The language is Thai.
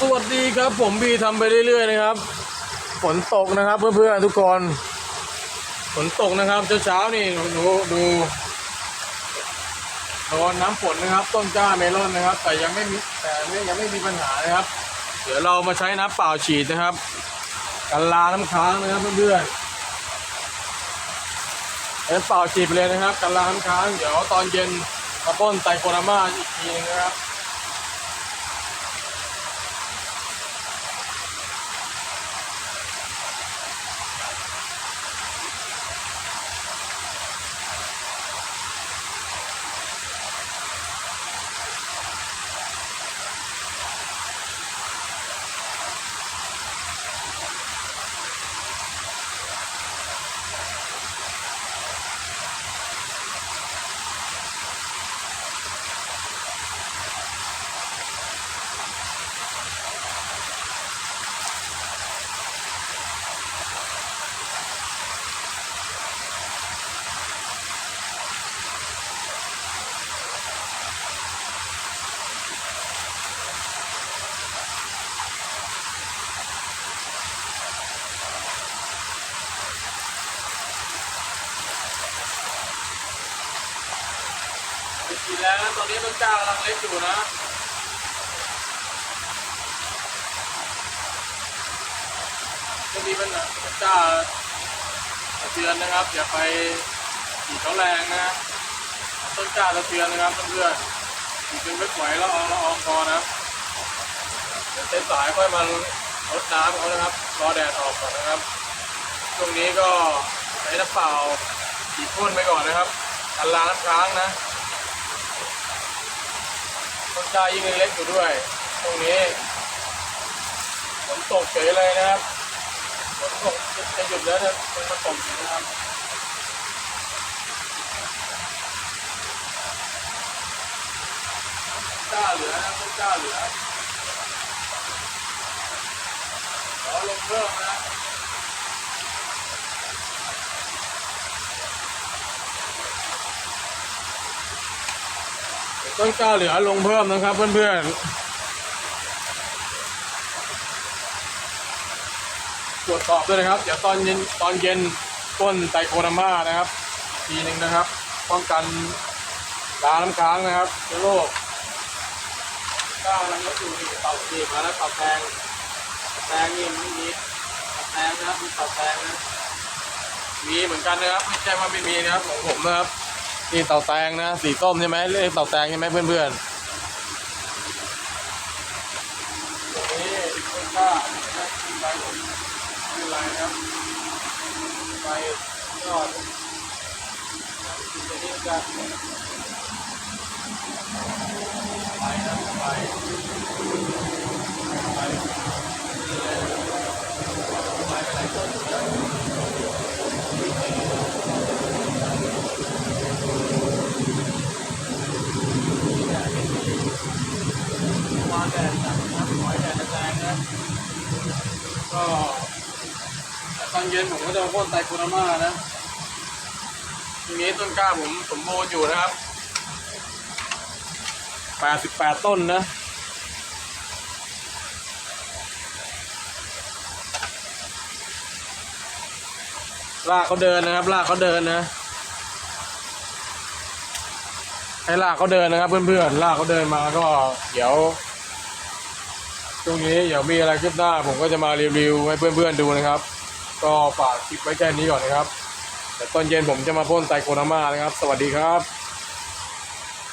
สวัสดีครับ ผมบีทำไปเรื่อยๆนะครับ ฝนตกนะครับ เพื่อนๆทุกคนฝนตกนะครับเช้าๆนี่หนูดูโดนน้ำฝนนะครับ ต้นกล้าเมลอนนะครับ แต่ยังไม่มีแต่ไม่ยังไม่มีปัญหานะครับ เดี๋ยวเรามาใช้น้ำเปล่าฉีดนะครับ กันลาน้ำค้างนะครับเพื่อนๆน้ำเปล่าฉีดไปเลยนะครับ กันลาน้ำค้าง เดี๋ยวตอนเย็นมาพ่นไตโคนามาอีกทีนึงนะครับ กินแล้วนะตอนนี้ต้นกล้ากำลังเล็กอยู่นะจะมีปัญหาต้นกล้าสะเตือนนะครับอย่าไปขีดเขาแรงนะต้นกล้าสะเตือนนะครับเพื่อนๆขีดจนไม่ไหวแล้วเอาละอองพอนะเดี๋ยวเส้นสายค่อยมาลดน้ำเขานะครับรอแดดออกก่อนนะครับช่วงนี้ก็ใช้น้ำเปล่าฉีดพ่นไปก่อนนะครับกันล้าน้ำค้างนะ ต้นกล้ายิ่งเล็กอยู่ด้วย ตรงนี้ฝนตกเฉยเลยนะครับฝนตกจะหยุดแล้วนะมันมาตกนะครับต้าเหลือนะต้นกล้าเหลือขอลงเพิ่มนะ ต้นกล้าเหลือลงเพิ่มนะครับเพื่อนๆตรวจสอบด้วยนะครับ เดี๋ยวตอนเย็นตอนเย็นต้นไตรโคนาม่านะครับ ทีหนึ่งนะครับป้องกันลาน้ำค้างนะครับเชื้อโรคก้าวลังก็อยู่ที่เต่าจีบมาแล้วเต่าแตงแตงนี่ไม่มีเต่าแตงนะครับมีเต่าแตงนะมีเหมือนกันนะครับไม่ใช่ว่าไม่มีนะครับของผมนะครับ นี่เต่าแตงนะสีส้มใช่ไหมเรียกเต่าแตงใช่ไหมเพื่อนๆนี้ต้นกล้านะใบผมไม่เป็นไรนะครับใบยอดตัวนี้จะไปนะไปไปไปไปไหนต้นมาแดดจัดนะหอยแดดแรงนะ ก็ตอนเย็นผมก็จะมาพ่นไตรโคนาม่านะทีนี้ต้นกล้าผมสมบูรณ์อยู่นะครับ88ต้นนะ ลากเขาเดินนะครับ ลากเขาเดินนะ ให้ลากเขาเดินนะครับ เพื่อนๆ ลากเขาเดินมาก็เดี๋ยว ช่วงนี้เดี๋ยวมีอะไรขึ้นหน้า ผมก็จะมารีวิวให้เพื่อนๆดูนะครับ ก็ฝากคลิปไว้แค่นี้ก่อนนะครับแต่ตอนเย็นผมจะมาพ่นไตรโคนามานะครับ สวัสดีครับ